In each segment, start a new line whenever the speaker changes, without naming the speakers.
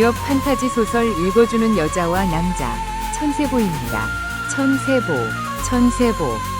무협 판타지 소설 읽어주는 여자와 남자 천세보입니다. 천세보, 천세보.
“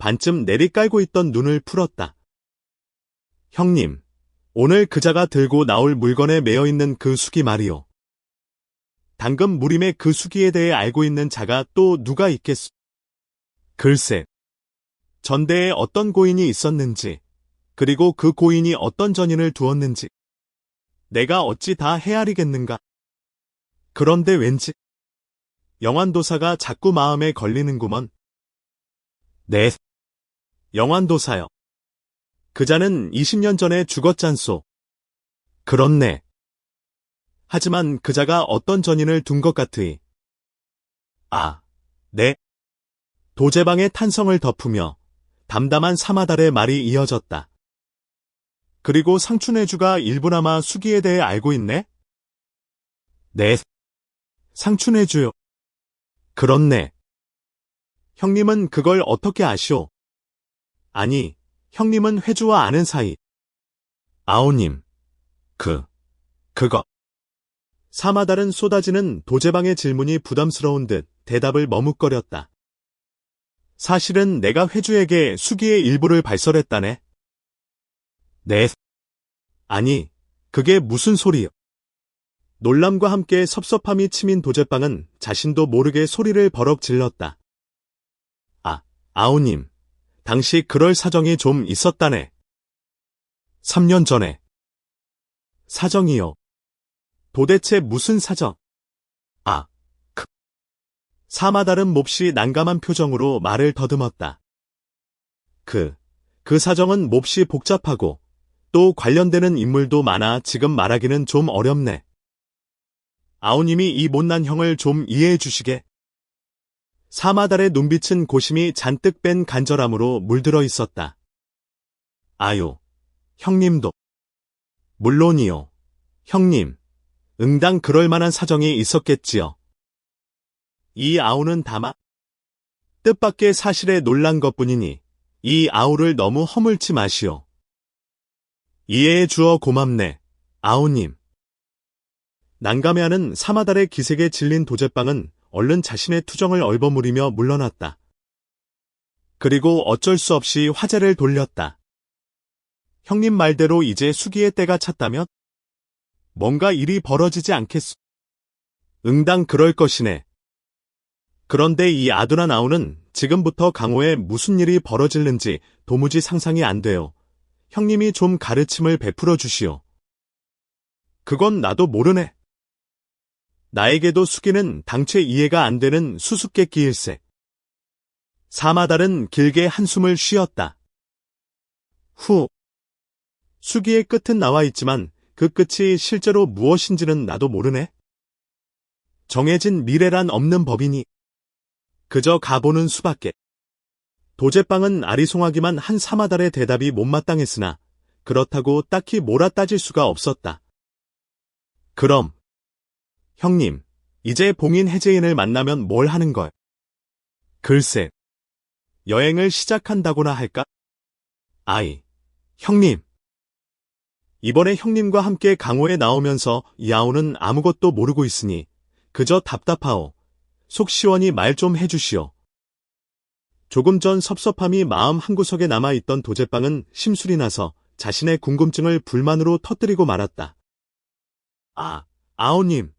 반쯤 내리깔고 있던 눈을 풀었다. 형님, 오늘 그자가 들고 나올 물건에 매여 있는 그 수기 말이오. 당금 무림의 그 수기에 대해 알고 있는 자가 또 누가 있겠소? 글쎄, 전대에 어떤 고인이 있었는지, 그리고 그 고인이 어떤 전인을 두었는지 내가 어찌 다 헤아리겠는가? 그런데 왠지 영환도사가 자꾸 마음에 걸리는구먼. 네. 영환도사요. 그자는 20년 전에 죽었잖소. 그렇네. 하지만 그자가 어떤 전인을 둔 것 같으이. 아, 네. 도제방의 탄성을 덮으며 담담한 사마달의 말이 이어졌다. 그리고 상춘해주가 일부나마 수기에 대해 알고 있네? 네. 상춘해주요. 그렇네. 형님은 그걸 어떻게 아시오? 아니, 형님은 회주와 아는 사이. 아오님. 그, 그거. 사마달은 쏟아지는 도제방의 질문이 부담스러운 듯 대답을 머뭇거렸다. 사실은 내가 회주에게 수기의 일부를 발설했다네. 네. 아니, 그게 무슨 소리요? 놀람과 함께 섭섭함이 치민 도제빵은 자신도 모르게 소리를 버럭 질렀다. 아, 아우님. 당시 그럴 사정이 좀 있었다네. 3년 전에. 사정이요. 도대체 무슨 사정? 아, 그. 사마달은 몹시 난감한 표정으로 말을 더듬었다. 그, 그 사정은 몹시 복잡하고 또 관련되는 인물도 많아 지금 말하기는 좀 어렵네. 아우님이 이 못난 형을 좀 이해해 주시게. 사마달의 눈빛은 고심이 잔뜩 뺀 간절함으로 물들어 있었다. 아유, 형님도. 물론이요. 형님, 응당 그럴 만한 사정이 있었겠지요. 이 아우는 다마 뜻밖의 사실에 놀란 것뿐이니 이 아우를 너무 허물지 마시오. 이해해 주어 고맙네, 아우님. 난감해하는 사마달의 기색에 질린 도제빵은 얼른 자신의 투정을 얼버무리며 물러났다. 그리고 어쩔 수 없이 화제를 돌렸다. 형님 말대로 이제 수기의 때가 찼다면? 뭔가 일이 벌어지지 않겠소. 응당 그럴 것이네. 그런데 이 아둔한 아우는 지금부터 강호에 무슨 일이 벌어질는지 도무지 상상이 안 돼요. 형님이 좀 가르침을 베풀어 주시오. 그건 나도 모르네. 나에게도 수기는 당최 이해가 안 되는 수수께끼일세. 사마달은 길게 한숨을 쉬었다. 후. 수기의 끝은 나와 있지만 그 끝이 실제로 무엇인지는 나도 모르네. 정해진 미래란 없는 법이니 그저 가보는 수밖에. 도제빵은 아리송하기만 한 사마달의 대답이 못마땅했으나 그렇다고 딱히 몰아 따질 수가 없었다. 그럼 형님, 이제 봉인 해제인을 만나면 뭘 하는 걸? 글쎄, 여행을 시작한다고나 할까? 아이, 형님. 이번에 형님과 함께 강호에 나오면서 야오는 아무것도 모르고 있으니 그저 답답하오. 속 시원히 말 좀 해주시오. 조금 전 섭섭함이 마음 한구석에 남아있던 도제빵은 심술이 나서 자신의 궁금증을 불만으로 터뜨리고 말았다. 아, 아오님.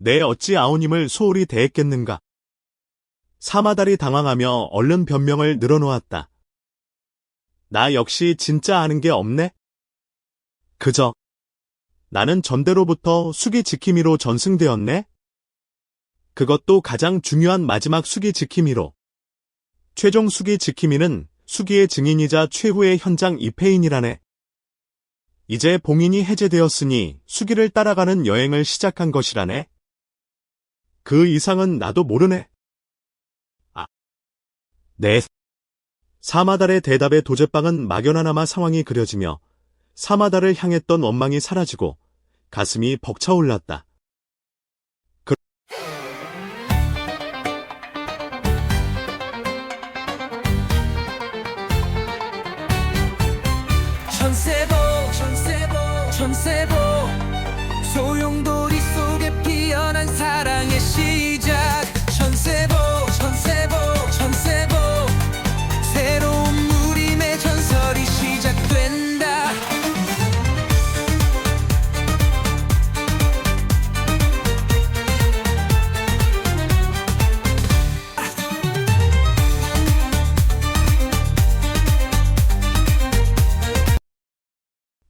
내 어찌 아우님을 소홀히 대했겠는가? 사마달이 당황하며 얼른 변명을 늘어놓았다. 나 역시 진짜 아는 게 없네? 그저 나는 전대로부터 수기 지킴이로 전승되었네? 그것도 가장 중요한 마지막 수기 지킴이로. 최종 수기 지킴이는 수기의 증인이자 최후의 현장 입회인이라네. 이제 봉인이 해제되었으니 수기를 따라가는 여행을 시작한 것이라네. 그 이상은 나도 모르네. 아. 네. 사마달의 대답에 도제빵은 막연하나마 상황이 그려지며 사마달을 향했던 원망이 사라지고 가슴이
벅차올랐다.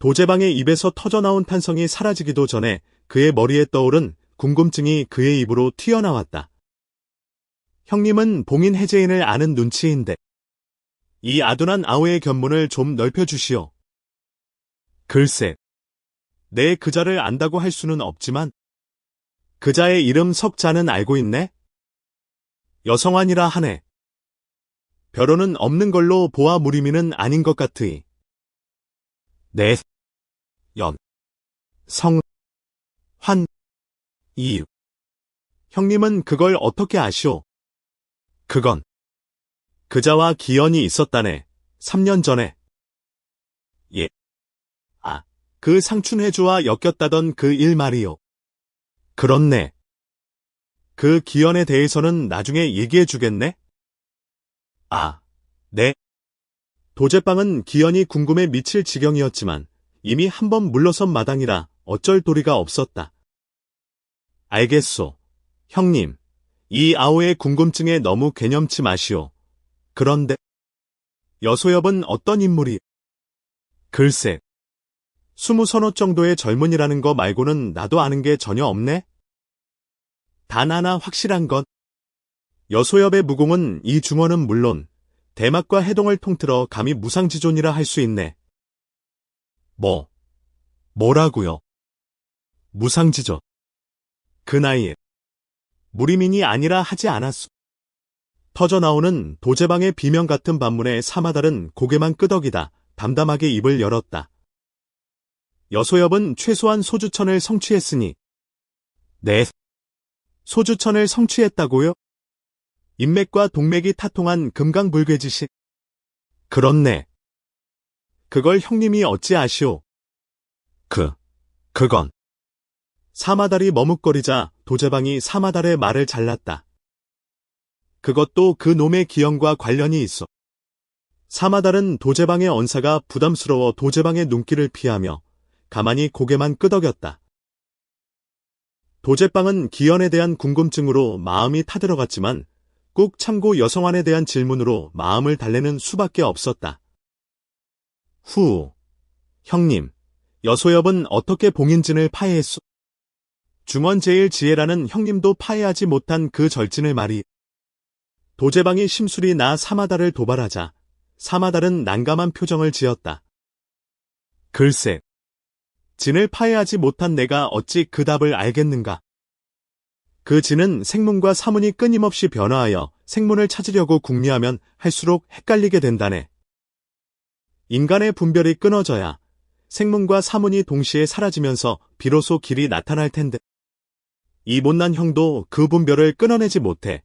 도제방의 입에서 터져나온 탄성이 사라지기도 전에 그의 머리에 떠오른 궁금증이 그의 입으로 튀어나왔다. 형님은 봉인 해제인을 아는 눈치인데 이 아둔한 아우의 견문을 좀 넓혀주시오. 글쎄, 내 그자를 안다고 할 수는 없지만 그자의 이름 석자는 알고 있네? 여성환이라 하네. 별호는 없는 걸로 보아 무리미는 아닌 것 같으이. 네. 연. 성. 환. 이. 형님은 그걸 어떻게 아시오? 그건. 그자와 기연이 있었다네. 3년 전에. 예. 아, 그 상춘해주와 엮였다던 그 일 말이요. 그렇네. 그 기연에 대해서는 나중에 얘기해 주겠네? 아, 네. 도제빵은 기연이 궁금해 미칠 지경이었지만 이미 한 번 물러선 마당이라 어쩔 도리가 없었다. 알겠소. 형님, 이 아오의 궁금증에 너무 개념치 마시오. 그런데 여소엽은 어떤 인물이? 글쎄, 스무 서너 정도의 젊은이라는 거 말고는 나도 아는 게 전혀 없네? 단 하나 확실한 건 여소엽의 무공은 이 중원은 물론 대막과 해동을 통틀어 감히 무상지존이라 할 수 있네. 뭐, 뭐라고요? 무상지존. 그 나이에 무리민이 아니라 하지 않았소. 터져나오는 도제방의 비명 같은 반문에 사마달은 고개만 끄덕이다 담담하게 입을 열었다. 여소엽은 최소한 소주천을 성취했으니 네. 소주천을 성취했다고요? 인맥과 동맥이 타통한 금강불괴지식. 그렇네. 그걸 형님이 어찌 아시오? 그, 그건. 사마달이 머뭇거리자 도제방이 사마달의 말을 잘랐다. 그것도 그 놈의 기형과 관련이 있어. 사마달은 도제방의 언사가 부담스러워 도제방의 눈길을 피하며 가만히 고개만 끄덕였다. 도제방은 기현에 대한 궁금증으로 마음이 타들어갔지만 꼭 참고 여성안에 대한 질문으로 마음을 달래는 수밖에 없었다. 후, 형님, 여소엽은 어떻게 봉인진을 파해했소? 중원제일 지혜라는 형님도 파해하지 못한 그 절진을 말이. 도제방이 심술이 나 사마달을 도발하자 사마달은 난감한 표정을 지었다. 글쎄, 진을 파해하지 못한 내가 어찌 그 답을 알겠는가? 그 진은 생문과 사문이 끊임없이 변화하여 생문을 찾으려고 궁리하면 할수록 헷갈리게 된다네. 인간의 분별이 끊어져야 생문과 사문이 동시에 사라지면서 비로소 길이 나타날 텐데. 이 못난 형도 그 분별을 끊어내지 못해.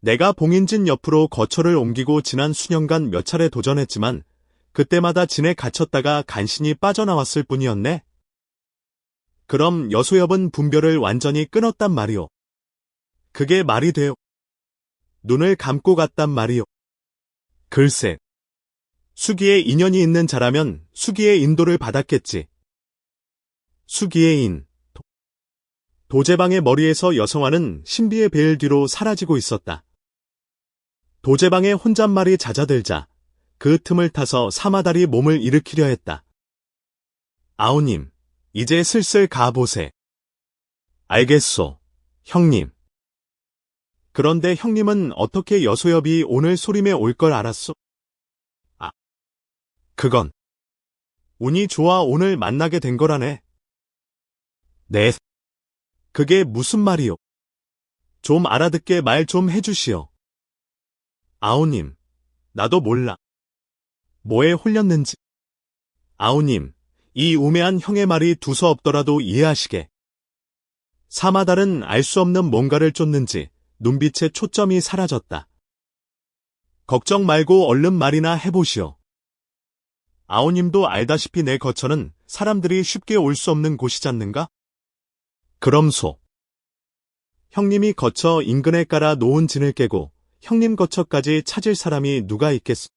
내가 봉인진 옆으로 거처를 옮기고 지난 수년간 몇 차례 도전했지만 그때마다 진에 갇혔다가 간신히 빠져나왔을 뿐이었네. 그럼 여소엽은 분별을 완전히 끊었단 말이오. 그게 말이 돼요. 눈을 감고 갔단 말이오. 글쎄. 수기에 인연이 있는 자라면 수기의 인도를 받았겠지. 수기의 인. 도. 도제방의 머리에서 여성화는 신비의 베일 뒤로 사라지고 있었다. 도제방의 혼잣말이 잦아들자 그 틈을 타서 사마달이 몸을 일으키려 했다. 아우님, 이제 슬슬 가보세. 알겠소, 형님. 그런데 형님은 어떻게 여소엽이 오늘 소림에 올 걸 알았소? 아, 그건 운이 좋아 오늘 만나게 된 거라네. 네. 그게 무슨 말이요? 좀 알아듣게 말 좀 해주시오. 아우님, 나도 몰라. 뭐에 홀렸는지. 아우님, 이 우매한 형의 말이 두서없더라도 이해하시게. 사마달은 알 수 없는 뭔가를 쫓는지 눈빛에 초점이 사라졌다. 걱정 말고 얼른 말이나 해보시오. 아우님도 알다시피 내 거처는 사람들이 쉽게 올 수 없는 곳이잖는가? 그럼소. 형님이 거처 인근에 깔아 놓은 진을 깨고 형님 거처까지 찾을 사람이 누가 있겠소?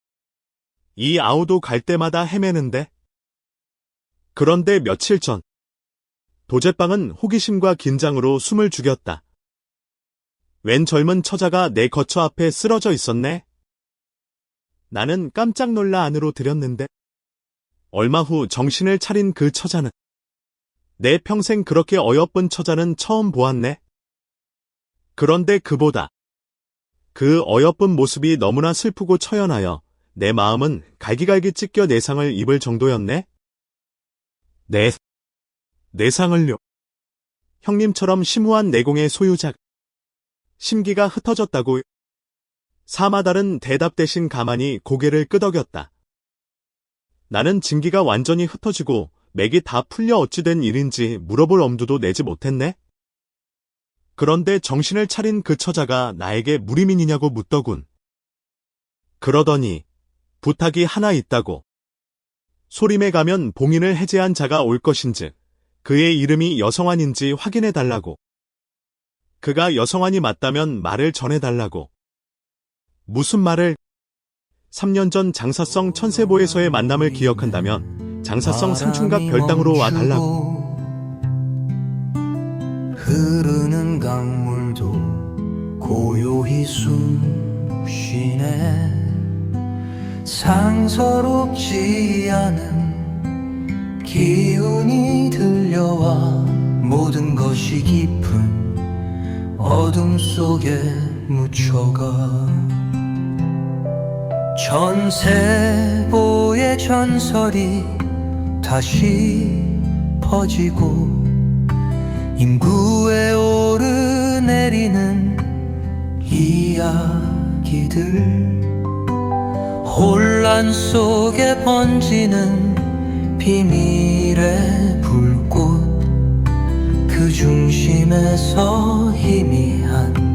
이 아우도 갈 때마다 헤매는데? 그런데 며칠 전, 도제빵은 호기심과 긴장으로 숨을 죽였다. 웬 젊은 처자가 내 거처 앞에 쓰러져 있었네? 나는 깜짝 놀라 안으로 들였는데, 얼마 후 정신을 차린 그 처자는, 내 평생 그렇게 어여쁜 처자는 처음 보았네. 그런데 그보다, 그 어여쁜 모습이 너무나 슬프고 처연하여 내 마음은 갈기갈기 찢겨 내상을 입을 정도였네? 내, 내상을요. 형님처럼 심오한 내공의 소유자. 심기가 흩어졌다고. 사마달은 대답 대신 가만히 고개를 끄덕였다. 나는 진기가 완전히 흩어지고 맥이 다 풀려 어찌된 일인지 물어볼 엄두도 내지 못했네? 그런데 정신을 차린 그 처자가 나에게 무리민이냐고 묻더군. 그러더니 부탁이 하나 있다고. 소림에 가면 봉인을 해제한 자가 올 것인즉 그의 이름이 여성환인지 확인해 달라고. 그가 여성환이 맞다면 말을 전해 달라고. 무슨 말을? 3년 전 장사성 천세보에서의 만남을 기억한다면 장사성 상충각 별당으로 와 달라고.
흐르는 강물도 고요히 숨쉬네 상서롭지 않은 기운이 들려와 모든 것이 깊은 어둠 속에 묻혀가 전세보의 전설이 다시 퍼지고 인구에 오르내리는 이야기들. 혼란 속에 번지는 비밀의 불꽃. 그 중심에서 희미한